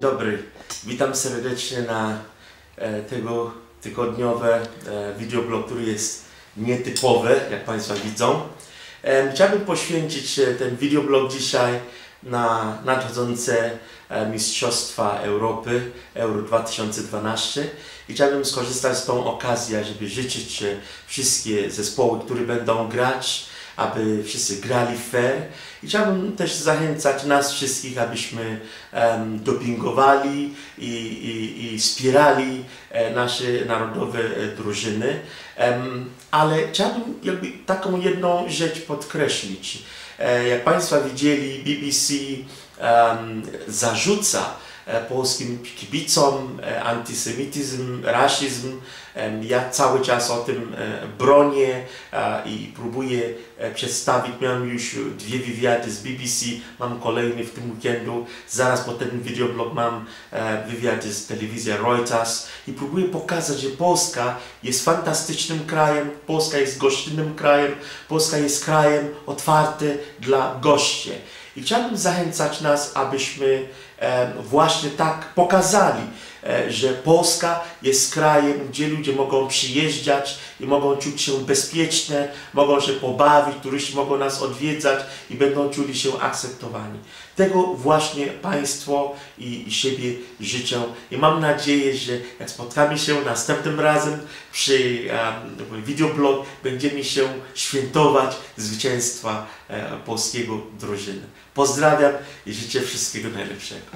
Dobry, witam serdecznie na e, tego tygodniowe e, videoblog, który jest nietypowy, jak Państwo widzą. E, chciałbym poświęcić e, ten videoblog dzisiaj na nadchodzące e, Mistrzostwa Europy Euro 2012 i chciałbym skorzystać z tą okazję, żeby życzyć e, wszystkie zespoły, które będą grać, aby wszyscy grali fair. I chciałbym też zachęcać nas wszystkich, abyśmy em, dopingowali i, i, i wspierali e, nasze narodowe e, drużyny. Em, ale chciałbym jakby taką jedną rzecz podkreślić. E, jak Państwo widzieli, BBC em, zarzuca polskim kibicom e, antysemityzm, rasizm. Em, Ja cały czas o tym e, bronię e, i próbuję e, przedstawić. Miałem już dwie wywiady z BBC, mam kolejny w tym weekendu. Zaraz po tym videoblog mam e, wywiady z telewizji Reuters i próbuję pokazać, że Polska jest fantastycznym krajem, Polska jest gościnnym krajem, Polska jest krajem otwarty dla gości. I chciałbym zachęcać nas, abyśmy e, właśnie tak pokazali, e, że Polska jest krajem, gdzie ludzie mogą przyjeżdżać i mogą czuć się bezpieczne, mogą się pobawić, turyści mogą nas odwiedzać i będą czuli się akceptowani. Tego właśnie Państwo i, siebie życzę i mam nadzieję, że jak spotkamy się następnym razem przy um, videoblog, będziemy się świętować zwycięstwa e, polskiego drużyny. Pozdrawiam i życzę wszystkiego najlepszego.